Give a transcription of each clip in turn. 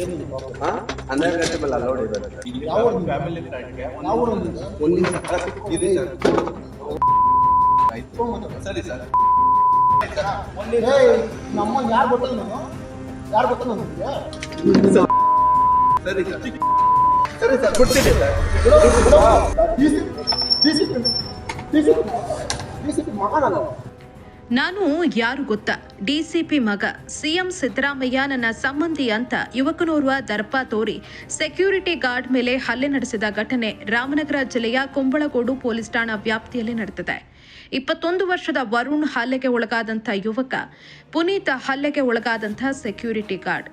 ಹನ್ನೆರಡು ಗಂಟೆ ಮೇಲೆ ಅಲೌಡ್ ಇರೋದು ಯಾವ ಒಂದು ಫ್ಯಾಮಿಲಿ ಫ್ಲಾಟ್ಗೆ ನಾವು ಒಂದು? ಒಂದು ಇದೆ ಸರ್. ಸರಿ. ನಮ್ಮ ಯಾರು ಗೊತ್ತಲ್ಲ ನಾನು? ಯಾರು ಗೊತ್ತಲ್ಲ ನನಗೆ ಸರಿ ಸರ್. ಸರಿ ಸರ್ ಕೊಡ್ತೀನಿ ಸರ್. ಮಗ ನಾನು ನಾನು ಯಾರು ಗೊತ್ತಾ? ಡಿಸಿಪಿ ಮಗ ಸಿಎಂ ಸಿದ್ದರಾಮಯ್ಯ ನನ್ನ ಸಂಬಂಧಿ ಅಂತ ಯುವಕನೋರ್ವ ದರ್ಪ ತೋರಿ ಸೆಕ್ಯೂರಿಟಿ ಗಾರ್ಡ್ ಮೇಲೆ ಹಲ್ಲೆ ನಡೆಸಿದ ಘಟನೆ ರಾಮನಗರ ಜಿಲ್ಲೆಯ ಕುಂಬಳಗೋಡು ಪೊಲೀಸ್ ಠಾಣಾ ವ್ಯಾಪ್ತಿಯಲ್ಲಿ ನಡೆದಿದೆ. ಇಪ್ಪತ್ತೊಂದು ವರ್ಷದ ವರುಣ್ ಹಲ್ಲೆಗೆ ಒಳಗಾದಂಥ ಯುವಕ, ಪುನೀತ್ ಹಲ್ಲೆಗೆ ಒಳಗಾದಂಥ ಸೆಕ್ಯೂರಿಟಿ ಗಾರ್ಡ್.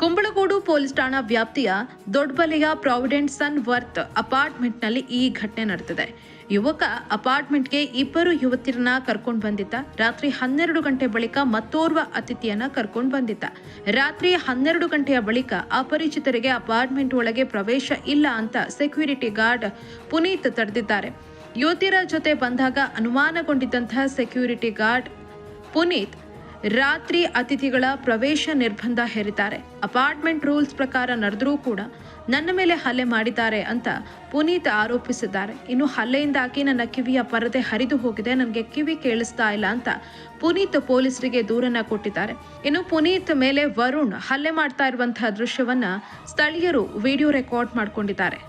ಕುಂಬಳಗೋಡು ಪೊಲೀಸ್ ಠಾಣಾ ವ್ಯಾಪ್ತಿಯ ದೊಡ್ಡಬಲೆಯ ಪ್ರಾವಿಡೆಂಟ್ ಸನ್ ವರ್ತ್ ಅಪಾರ್ಟ್ಮೆಂಟ್ನಲ್ಲಿ ಈ ಘಟನೆ ನಡೆದಿದೆ. ಯುವಕ ಅಪಾರ್ಟ್ಮೆಂಟ್ಗೆ ಇಬ್ಬರು ಯುವತಿಯರನ್ನ ಕರ್ಕೊಂಡು ಬಂದಿದ್ದ. ರಾತ್ರಿ ಹನ್ನೆರಡು ಗಂಟೆ ಬಳಿಕ ಮತ್ತೋರ್ವ ಅತಿಥಿಯನ್ನ ಕರ್ಕೊಂಡು ಬಂದಿದ್ದ. ರಾತ್ರಿ ಹನ್ನೆರಡು ಗಂಟೆಯ ಬಳಿಕ ಅಪರಿಚಿತರಿಗೆ ಅಪಾರ್ಟ್ಮೆಂಟ್ ಒಳಗೆ ಪ್ರವೇಶ ಇಲ್ಲ ಅಂತ ಸೆಕ್ಯೂರಿಟಿ ಗಾರ್ಡ್ ಪುನೀತ್ ತಡೆದಿದ್ದಾರೆ. ಯುವತಿಯರ ಜೊತೆ ಬಂದಾಗ ಅನುಮಾನಗೊಂಡಿದ್ದಂತಹ ಸೆಕ್ಯೂರಿಟಿ ಗಾರ್ಡ್ ಪುನೀತ್ ರಾತ್ರಿ ಅತಿಥಿಗಳ ಪ್ರವೇಶ ನಿರ್ಬಂಧ ಹೇರಿದ್ದಾರೆ. ಅಪಾರ್ಟ್ಮೆಂಟ್ ರೂಲ್ಸ್ ಪ್ರಕಾರ ನಡೆದರೂ ಕೂಡ ನನ್ನ ಮೇಲೆ ಹಲ್ಲೆ ಮಾಡಿದ್ದಾರೆ ಅಂತ ಪುನೀತ್ ಆರೋಪಿಸಿದ್ದಾರೆ. ಇನ್ನು ಹಲ್ಲೆಯಿಂದಾಗಿ ನನ್ನ ಕಿವಿಯ ಪರದೆ ಹರಿದು ಹೋಗಿದೆ. ನನಗೆ ಕಿವಿ ಕೇಳಿಸ್ತಾ ಇಲ್ಲ ಅಂತ ಪುನೀತ್ ಪೊಲೀಸರಿಗೆ ದೂರನ್ನ ಕೊಟ್ಟಿದ್ದಾರೆ. ಇನ್ನು ಪುನೀತ್ ಮೇಲೆ ವರುಣ್ ಹಲ್ಲೆ ಮಾಡ್ತಾ ಇರುವಂತಹ ದೃಶ್ಯವನ್ನ ಸ್ಥಳೀಯರು ವಿಡಿಯೋ ರೆಕಾರ್ಡ್ ಮಾಡ್ಕೊಂಡಿದ್ದಾರೆ.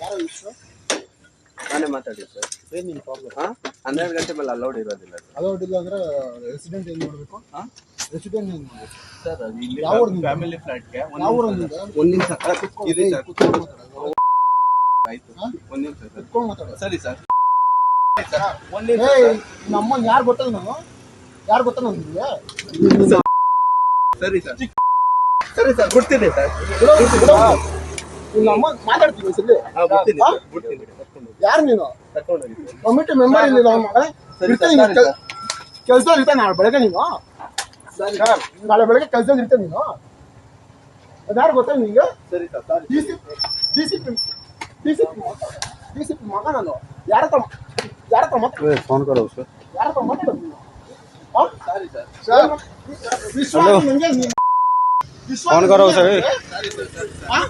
ಯಾರೋ ವಿಶ್ವ ನಾನೇ ಮಾತಾಡಿ ಸರ್. ಏನ್ ನಿಮ್ಮ ಪ್ರಾಬ್ಲಮ್ ಹಾ? ಹನ್ನೆರಡು ಗಂಟೆ ಮೇಲೆ ಅಲೌಡ್ ಇರೋದಿಲ್ಲ ಸರ್. ಅಲೌಡ್ ಅಂದ್ರೆ ರೆಸಿಡೆಂಟ್ ಏನ್ ಮಾಡಬೇಕು? ಹಾ? ರೆಸಿಡೆಂಟ್ ಏನು ಮಾಡಬೇಕು? ಸರ್ ಇಲ್ಲಿ ಯಾವ ಫ್ಯಾಮಿಲಿ ಫ್ಲಾಟ್ಗೆ ಒಂದು ನಿಮಿಷ ಇದೆ ಸರ್. ಕುತ್ಕೊಂಡು ಆಯ್ತು. ಒಂದು ನಿಮಿಷ ಸರ್. ಕುತ್ಕೊಂಡು ಮಾತಾಡು. ಸರಿ ಸರ್. ಒಂದು ನಿಮಿಷ ಏಯ್, ನಮ್ಮನ್ನ ಯಾರು ಗೊತ್ತಲ್ಲ ನಾನು? ಯಾರು ಗೊತ್ತಲ್ಲ ನಿಮ್ಗೆ? ಸರಿ ಸರ್. ಸರಿ ಸರ್. ಕೊಡ್ತೀನಿ ಸರ್. ನಮ್ಮ ಮಾತಾಡ್ತೀವಿ ಸರಿ. ಯಾರು ನೀನು? ಕಮಿಟಿ ಮೆಂಬರ್ ಇಲ್ಲ ಅವ್ನ ಮಗ. ಸರಿ ಇರ್ತಾನೆ ಸರ್, ಕೆಲಸ ಇರ್ತಾನೆ ನಾಳೆ ಬೆಳಗ್ಗೆ ನೀನು. ನಾಳೆ ಬೆಳಗ್ಗೆ ಕೆಲಸ ಇರ್ತಾನೆ ನೀನು. ಅದ್ಯಾರು ಗೊತ್ತಾ ನಿಂಗೆ? ಸರಿ sir sorry. D C D C D C D C ಮಗ ನಾನು. ಯಾರ ಹತ್ರ ಯಾರ ಹತ್ರ ಮಾತಾಡ ಫೋನ್ ಕರೋ ಸರ್ ಯಾರ ಹತ್ರ ಮಾತಾಡ್ತೀನಿ ಸರಿ ಸರ್. ಸರ್, ವಿಶ್ವಾಸ ನಂಗೆ ನೀನು- ವಿಶ್ವಾಸ ಫೋನ್ ಕರೋ ಸರ್. ಸರಿ ಸರ್ ಹಾ?